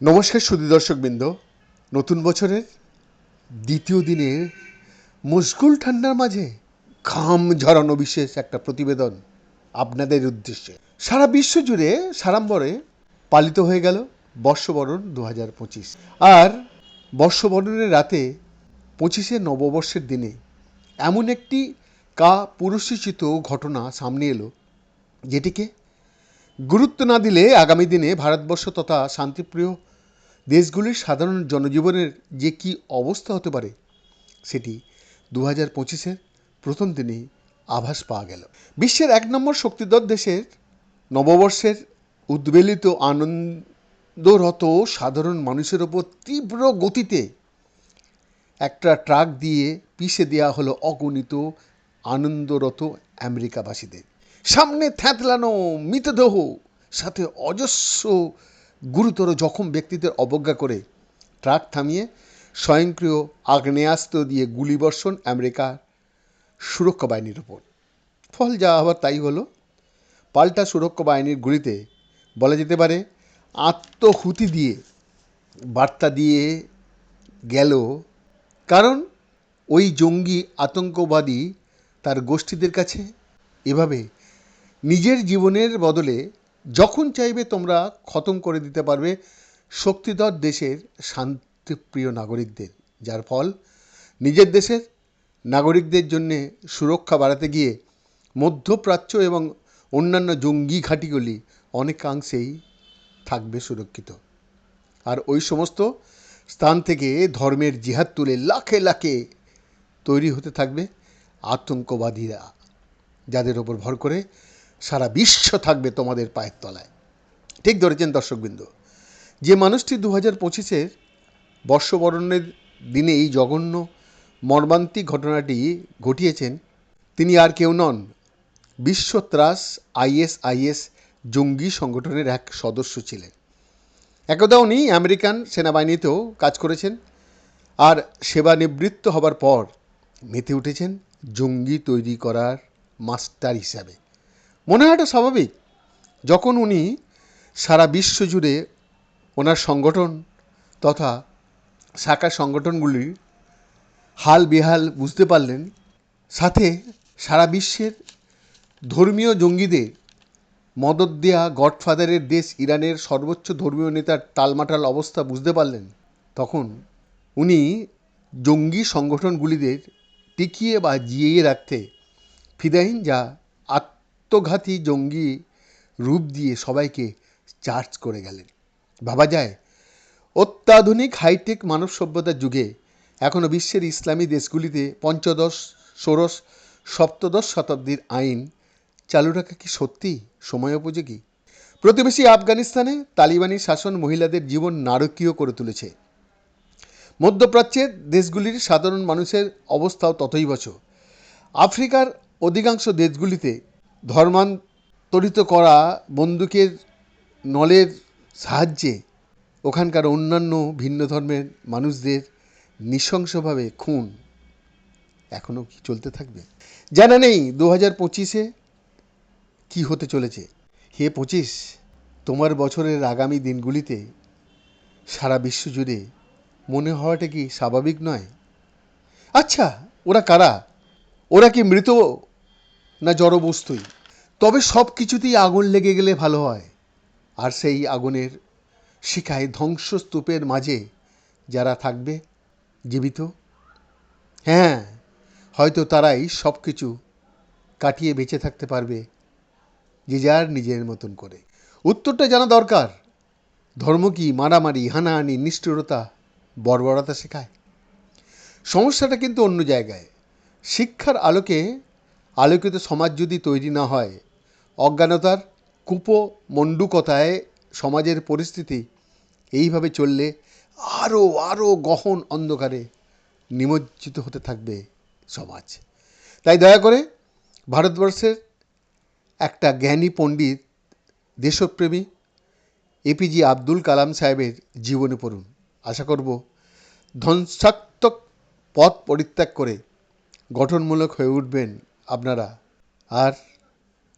নমস্কার সুদী দর্শকবৃন্দ। নতুন বছরের দ্বিতীয় দিনের মুশকুল ঠান্ডার মাঝে ঘাম ঝরানো বিশেষ একটা প্রতিবেদন আপনাদের উদ্দেশ্যে। সারা বিশ্ব জুড়ে সাড়ম্বরে পালিত হয়ে গেল বর্ষবরণ দু হাজার পঁচিশ। আর বর্ষবরণের রাতে পঁচিশে নববর্ষের দিনে এমন একটি কা পুরস্কৃত ঘটনা সামনে এলো, যেটিকে গুরুত্ব না দিলে আগামী দিনে ভারতবর্ষ তথা শান্তিপ্রিয় দেশগুলির সাধারণ জনজীবনের যে কি অবস্থা হতে পারে, সেটি দু হাজার পঁচিশের প্রথম দিনেই আভাস পাওয়া গেল। বিশ্বের এক নম্বর শক্তিধর দেশের নববর্ষের উদ্বেলিত, আনন্দরত সাধারণ মানুষের ওপর তীব্র গতিতে একটা ট্রাক দিয়ে পিষে দেওয়া হলো অগণিত, আনন্দরত আমেরিকাবাসীদের। সামনে থ্যাতলানো মৃতদেহ, সাথে অজস্র গুরুতর জখম ব্যক্তিদের অবজ্ঞা করে ট্রাক থামিয়ে স্বয়ংক্রিয় আগ্নেয়াস্ত্র দিয়ে গুলিবর্ষণ আমেরিকার সুরক্ষা বাহিনীর ওপর। ফল যা আবার তাই হলো। পাল্টা সুরক্ষা বাহিনীর গুলিতে বলা যেতে পারে আত্মহুতি দিয়ে বার্তা দিয়ে গেল। কারণ ওই জঙ্গি আতঙ্কবাদী তার গোষ্ঠীদের কাছে এভাবে নিজের জীবনের বদলে যখন চাইবে তোমরা খতম করে দিতে পারবে শক্তিধর দেশের শান্তিপ্রিয় নাগরিকদের, যার ফল নিজের দেশের নাগরিকদের জন্য সুরক্ষা বাড়াতে গিয়ে মধ্যপ্রাচ্য এবং অন্যান্য জঙ্গি ঘাঁটিগুলি অনেকাংশেই থাকবে সুরক্ষিত। আর ওই সমস্ত স্থান থেকে ধর্মের জিহাদ তুলে লাখে লাখে তৈরি হতে থাকবে আতঙ্কবাদীরা, যাদের ওপর ভর করে সারা বিশ্ব থাকবে তোমাদের পায়ের তলায়। ঠিক ধরেছেন দর্শকবৃন্দ, যে মানুষটি দু হাজার পঁচিশের বর্ষবরণের দিনে এই জঘন্য মর্মান্তিক ঘটনাটি ঘটিয়েছেন, তিনি আর কেউ নন বিশ্ব বিশ্বত্রাস আইএসআইএস জঙ্গি সংগঠনের এক সদস্য ছিলেন। একদা উনি আমেরিকান সেনাবাহিনীতেও কাজ করেছেন আর সেবানিবৃত্ত হবার পর মেতে উঠেছেন জঙ্গি তৈরি করার মাস্টার হিসাবে। মনে হওয়াটা স্বাভাবিক। যখন উনি সারা বিশ্ব জুড়ে ওনার সংগঠন তথা শাখা সংগঠনগুলির হাল বেহাল বুঝতে পারলেন, সাথে সারা বিশ্বের ধর্মীয় জঙ্গিদের মদত দেয়া গডফাদারের দেশ ইরানের সর্বোচ্চ ধর্মীয় নেতার টালমাটাল অবস্থা বুঝতে পারলেন, তখন উনি জঙ্গি সংগঠনগুলিদের টিকিয়ে বা জিইয়ে রাখতে ফিদাইন যা আত্মঘাতী জঙ্গি রূপ দিয়ে সবাইকে চার্জ করে গেলেন। ভাবা যায়, অত্যাধুনিক হাইটেক মানব সভ্যতার যুগে এখনও বিশ্বের ইসলামী দেশগুলিতে পঞ্চদশ, ষোড়শ, সপ্তদশ শতাব্দীর আইন চালু রাখা কি সত্যি সময়োপযোগী প্রতিবেশী আফগানিস্তানে তালিবানি শাসন মহিলাদের জীবন নারকীয় করে তুলেছে। মধ্যপ্রাচ্যের দেশগুলির সাধারণ মানুষের অবস্থাও ততই বছর। আফ্রিকার অধিকাংশ দেশগুলিতে ধর্মান্তরিত করা বন্দুকের নলের সাহায্যে ওখানকার অন্যান্য ভিন্ন ধর্মের মানুষদের নৃশংসভাবে খুন এখনও কি চলতে থাকবে? জানা নেই দু হাজার পঁচিশে কী হতে চলেছে। হে পঁচিশ, তোমার বছরের আগামী দিনগুলিতে সারা বিশ্ব জুড়ে মনে হওয়াটা কি স্বাভাবিক নয়? আচ্ছা ওরা কারা? ওরা কি মৃত না জড়বস্তুই। তবে সব কিছুতেই আগুন লেগে গেলে ভালো হয়। আর সেই আগুনের শিখায় ধ্বংসস্তূপের মাঝে যারা থাকবে, জীবিত? হ্যাঁ হয়তো তারাই সব কিছু কাটিয়ে বেঁচে থাকতে পারবে যে যার নিজের মতন করে। উত্তরটা জানা দরকার। ধর্ম কি মারামারি, হানাহানি, নিষ্ঠুরতা, বর্বরতা শেখায়? সমস্যাটা কিন্তু অন্য জায়গায়। শিক্ষার আলোকে আলোকিত সমাজ যদি তৈরি না হয়, অজ্ঞানতার কুপমণ্ডুকতায় সমাজের পরিস্থিতি এইভাবে চললে আরও আরও গহন অন্ধকারে নিমজ্জিত হতে থাকবে সমাজ। তাই দয়া করে ভারতবর্ষের একটা জ্ঞানী পণ্ডিত, দেশপ্রেমী এপিজি আব্দুল কালাম সাহেবের জীবনে পড়ুন। আশা করব ধ্বংসাত্মক পথ পরিত্যাগ করে গঠনমূলক হয়ে উঠবেন আপনারা আর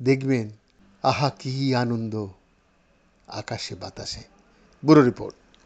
দেখবেন আহা কী আনন্দ আকাশে বাতাসে। Bureau report.